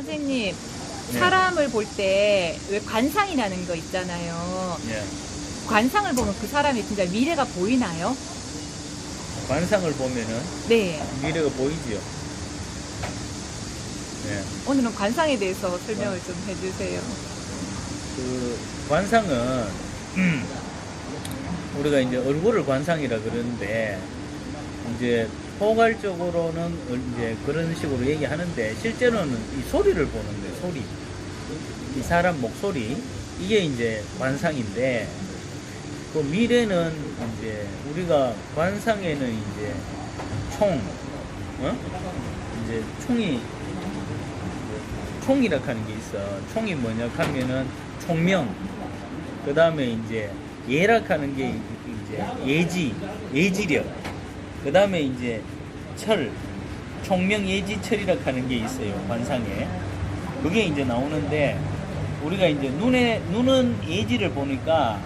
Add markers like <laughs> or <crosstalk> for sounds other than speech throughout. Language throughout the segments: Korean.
선생님, 네. 사람을 볼 때 왜 관상이라는 거 있잖아요. 예. 관상을 보면 그 사람이 진짜 미래가 보이나요? 관상을 보면은 네. 미래가 보이지요. 예. 오늘은 관상에 대해서 설명을 좀 해주세요. 그 관상은 <clears throat> 우리가 이제 얼굴을 관상이라 그러는데 이제 포괄적으로는 이제 그런 식으로 얘기하는데 실제로는 이 소리를 보는데 소리 이 사람 목소리 이게 이제 관상인데 그 미래는 이제 우리가 관상에는 이제 총 어? 이제 총이 총이라 하는 게 있어. 총이 뭐냐 하면은 총명. 그 다음에 이제 예락 하는 게 이제 예지, 예지력. 그 다음에 이제 철, 총명 예지 철이라 하는 게 있어요. 관상에. 그게 이제 나오는데 우리가 이제 눈에, 눈은 예지를 보니까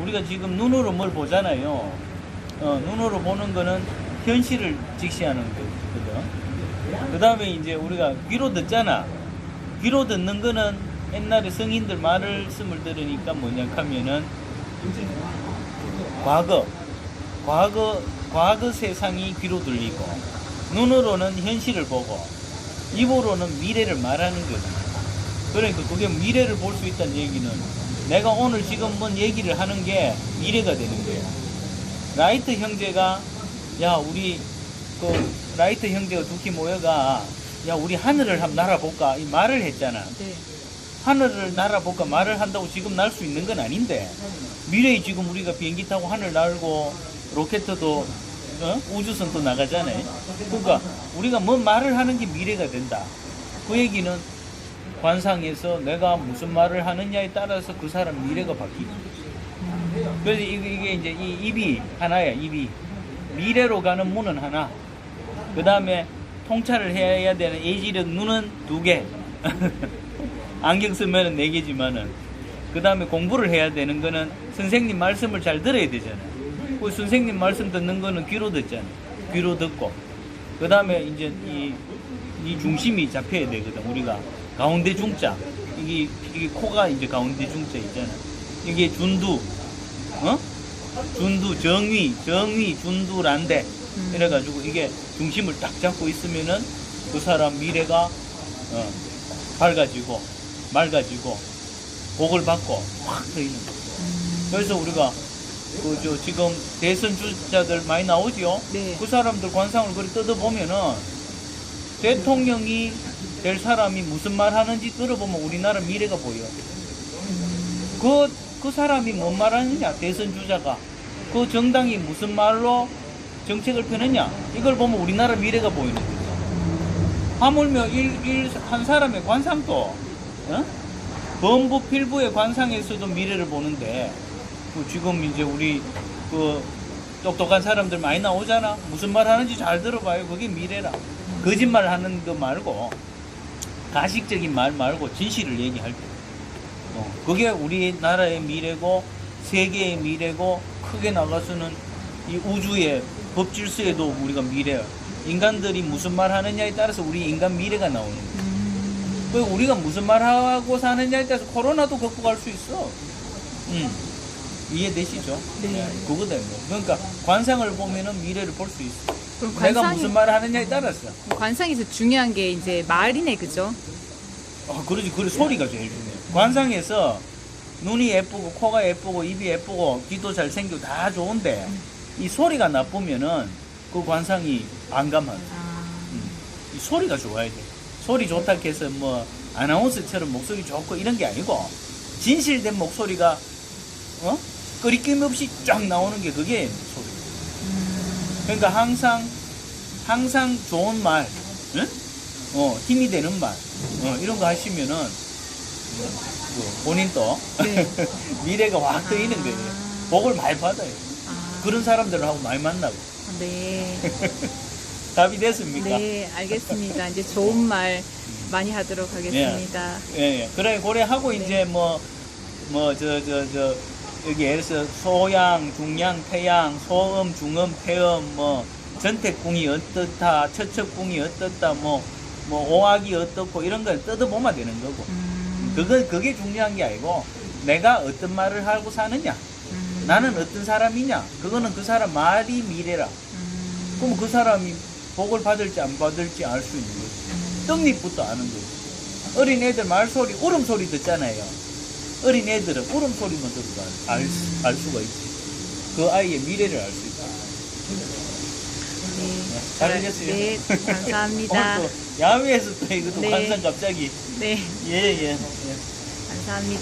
우리가 지금 눈으로 뭘 보잖아요. 어, 눈으로 보는 거는 현실을 직시하는 거거든. 그 다음에 이제 우리가 귀로 듣잖아. 귀로 듣는 거는 옛날에 성인들 말씀을 들으니까 뭐냐 하면은 과거, 과거, 과거 세상이 귀로 들리고 눈으로는 현실을 보고 입으로는 미래를 말하는 거지. 그러니까 그게 미래를 볼 수 있다는 얘기는 내가 오늘 지금 뭔 얘기를 하는 게 미래가 되는 거야. 라이트 형제가 야 우리 그 라이트 형제가 두키 모여가 야 우리 하늘을 한번 날아볼까 이 말을 했잖아. 네. 하늘을 날아볼까 말을 한다고 지금 날 수 있는 건 아닌데 미래에 지금 우리가 비행기 타고 하늘 날고 로켓도 어? 우주선도 나가잖아요. 그러니까 우리가 뭔 말을 하는 게 미래가 된다. 그 얘기는 관상에서 내가 무슨 말을 하느냐에 따라서 그 사람 미래가 바뀌고. 그래서 이게, 이제 이 입이 하나야, 입이. 미래로 가는 문은 하나. 그 다음에 통찰을 해야 되는 예지력 눈은 두 개. <laughs> 안경 쓰면은 네 개지만은. 그 다음에 공부를 해야 되는 거는 선생님 말씀을 잘 들어야 되잖아. 그 선생님 말씀 듣는 거는 귀로 듣잖아. 귀로 듣고. 그 다음에 이제 이, 이 중심이 잡혀야 되거든, 우리가. 가운데 중자. 이게, 이게 코가 이제 가운데 중자 있잖아. 이게 준두. 어? 준두, 정위, 정위, 준두란데. 음. 이래가지고 이게 중심을 딱 잡고 있으면은 그 사람 미래가 어, 밝아지고 맑아지고 복을 받고 확 트이는 거죠. 음. 그래서 우리가 그 저 지금 대선 주자들 많이 나오죠. 네. 그 사람들 관상을 그리 뜯어 보면은 대통령이 될 사람이 무슨 말 하는지 들어보면 우리나라 미래가 보여. 그, 그 사람이 뭔 말 하느냐, 대선 주자가. 그 정당이 무슨 말로 정책을 펴느냐, 이걸 보면 우리나라 미래가 보이는 거죠. 하물며 일, 일, 한 사람의 관상도, 어? 범부 필부의 관상에서도 미래를 보는데, 그 지금 이제 우리 그 똑똑한 사람들 많이 나오잖아. 무슨 말 하는지 잘 들어봐요. 그게 미래라. 거짓말 하는 거 말고, 가식적인 말 말고 진실을 얘기할 때. 어, 그게 우리나라의 미래고 세계의 미래고 크게 나가서는 이 우주의 법질서에도 우리가 미래야. 인간들이 무슨 말 하느냐에 따라서 우리 인간 미래가 나오는 거야. 음. 그 우리가 무슨 말 하고 사느냐에 따라서 코로나도 극복할 수 있어. 음. 이해되시죠? 네. 그거다. 뭐. 그러니까 관상을 보면은 미래를 볼 수 있어. 그럼 내가 관상이, 무슨 말을 하느냐에 따라서. 관상에서 중요한 게 이제 말이네, 그죠? 아, 그러지. 그래 소리가 제일 중요해. 관상에서 눈이 예쁘고 코가 예쁘고 입이 예쁘고 귀도 잘 생기고 다 좋은데 이 소리가 나쁘면은 그 관상이 반감하다. 아, 이 소리가 좋아야 돼. 소리 좋다 해서 뭐 아나운서처럼 목소리 좋고 이런 게 아니고 진실된 목소리가 어? 끄리낌 없이 쫙 나오는 게 그게 소리. 음. 그러니까 항상 항상 좋은 말, 응? 어 힘이 되는 말, 어, 이런 거 하시면은 그 본인도 네. <laughs> 미래가 확 뜨이는 아. 거예요. 복을 많이 받아요. 아, 그런 사람들하고 많이 만나고 네. <laughs> 답이 됐습니까? 네, 알겠습니다. 이제 좋은 말 많이 하도록 하겠습니다. 예, 예. 그래, 고래 하고 네. 이제 뭐, 뭐, 저, 저, 저, 여기 예를 들어서 소양, 중양, 태양, 소음, 중음, 폐음, 뭐, 전택궁이 어떻다, 처척궁이 어떻다, 뭐, 뭐 오악이 어떻고 이런 걸 뜯어보면 되는 거고. 음, 그거 그게 중요한 게 아니고 내가 어떤 말을 하고 사느냐 음, 나는 어떤 사람이냐 그거는 그 사람 말이 미래라. 음, 그럼 그 사람이 복을 받을지 안 받을지 알 수 있는 거지. 떡잎부터 아는 거지. 어린 애들 말소리 울음소리 듣잖아요 어린 애들은 울음소리만 들어도 알, 알, 수- 알 수가 있지 그 아이의 미래를 알 수 있다 네. 잘 들렸어요? 네, 감사합니다. <laughs> 오늘 또 야외에서 또 이것도 네. 관상 갑자기 네, 예 예 예. 감사합니다.